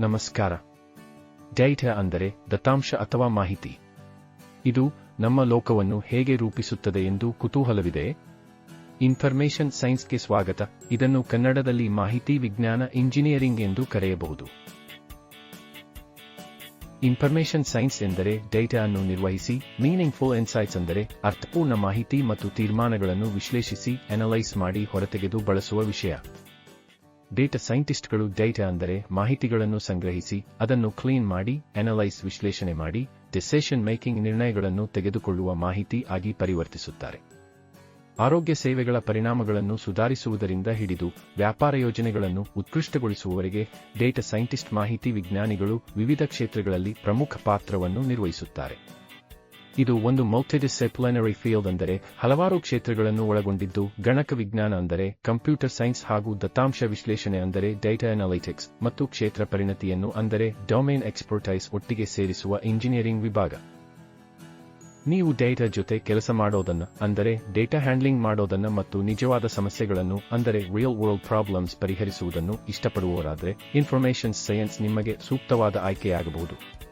ನಮಸ್ಕಾರ. ಡೇಟಾ ಅಂದರೆ ದತ್ತಾಂಶ ಅಥವಾ ಮಾಹಿತಿ. ಇದು ನಮ್ಮ ಲೋಕವನ್ನು ಹೇಗೆ ರೂಪಿಸುತ್ತದೆ ಎಂದು ಕುತೂಹಲವಿದೆ. ಇನ್ಫರ್ಮೇಷನ್ ಸೈನ್ಸ್ಗೆ ಸ್ವಾಗತ. ಇದನ್ನು ಕನ್ನಡದಲ್ಲಿ ಮಾಹಿತಿ ವಿಜ್ಞಾನ ಇಂಜಿನಿಯರಿಂಗ್ ಎಂದು ಕರೆಯಬಹುದು. ಇನ್ಫರ್ಮೇಷನ್ ಸೈನ್ಸ್ ಎಂದರೆ ಡೇಟಾ ಅನ್ನು ನಿರ್ವಹಿಸಿ, ಮೀನಿಂಗ್ಫುಲ್ ಇನ್ಸೈಟ್ಸ್ ಅಂದರೆ ಅರ್ಥಪೂರ್ಣ ಮಾಹಿತಿ ಮತ್ತು ತೀರ್ಮಾನಗಳನ್ನು ವಿಶ್ಲೇಷಿಸಿ, ಅನಲೈಸ್ ಮಾಡಿ ಹೊರತೆಗೆದು ಬಳಸುವ ವಿಷಯ. ಡೇಟಾ ಸೈಂಟಿಸ್ಟ್ಗಳು ಡೇಟಾ ಅಂದರೆ ಮಾಹಿತಿಗಳನ್ನು ಸಂಗ್ರಹಿಸಿ, ಅದನ್ನು ಕ್ಲೀನ್ ಮಾಡಿ ಅನಲೈಸ್ ವಿಶ್ಲೇಷಣೆ ಮಾಡಿ ಡಿಸೆಷನ್ ಮೇಕಿಂಗ್ ನಿರ್ಣಯಗಳನ್ನು ತೆಗೆದುಕೊಳ್ಳುವ ಮಾಹಿತಿ ಆಗಿ ಪರಿವರ್ತಿಸುತ್ತಾರೆ. ಆರೋಗ್ಯ ಸೇವೆಗಳ ಪರಿಣಾಮಗಳನ್ನು ಸುಧಾರಿಸುವುದರಿಂದ ಹಿಡಿದು ವ್ಯಾಪಾರ ಯೋಜನೆಗಳನ್ನು ಉತ್ಕೃಷ್ಟಗೊಳಿಸುವವರೆಗೆ ಡೇಟಾ ಸೈಂಟಿಸ್ಟ್ ಮಾಹಿತಿ ವಿಜ್ಞಾನಿಗಳು ವಿವಿಧ ಕ್ಷೇತ್ರಗಳಲ್ಲಿ ಪ್ರಮುಖ ಪಾತ್ರವನ್ನು ನಿರ್ವಹಿಸುತ್ತಾರೆ. ಇದು ಒಂದು ಮಲ್ಟಿಡಿಸಿಪ್ಲಿನರಿ ಫೀಲ್ಡ್ ಅಂದರೆ ಹಲವಾರು ಕ್ಷೇತ್ರಗಳನ್ನು ಒಳಗೊಂಡಿದ್ದು ಗಣಕ ವಿಜ್ಞಾನ ಅಂದರೆ ಕಂಪ್ಯೂಟರ್ ಸೈನ್ಸ್ ಹಾಗೂ ದತ್ತಾಂಶ ವಿಶ್ಲೇಷಣೆ ಅಂದರೆ ಡೇಟಾ ಅನಾಲಿಟಿಕ್ಸ್ ಮತ್ತು ಕ್ಷೇತ್ರ ಪರಿಣತಿಯನ್ನು ಅಂದರೆ ಡೊಮೇನ್ ಎಕ್ಸ್ಪರ್ಟೈಸ್ ಒಟ್ಟಿಗೆ ಸೇರಿಸುವ ಇಂಜಿನಿಯರಿಂಗ್ ವಿಭಾಗ. ನೀವು ಡೇಟಾ ಜೊತೆ ಕೆಲಸ ಮಾಡೋದನ್ನ ಅಂದರೆ ಡೇಟಾ ಹ್ಯಾಂಡ್ಲಿಂಗ್ ಮಾಡೋದನ್ನ ಮತ್ತು ನಿಜವಾದ ಸಮಸ್ಯೆಗಳನ್ನು ಅಂದರೆ ರಿಯಲ್ ವರ್ಲ್ಡ್ ಪ್ರಾಬ್ಲಮ್ಸ್ ಪರಿಹರಿಸುವುದನ್ನು ಇಷ್ಟಪಡುವವರಾದರೆ ಇನ್ಫಾರ್ಮೇಷನ್ ಸೈನ್ಸ್ ನಿಮಗೆ ಸೂಕ್ತವಾದ ಆಯ್ಕೆಯಾಗಬಹುದು.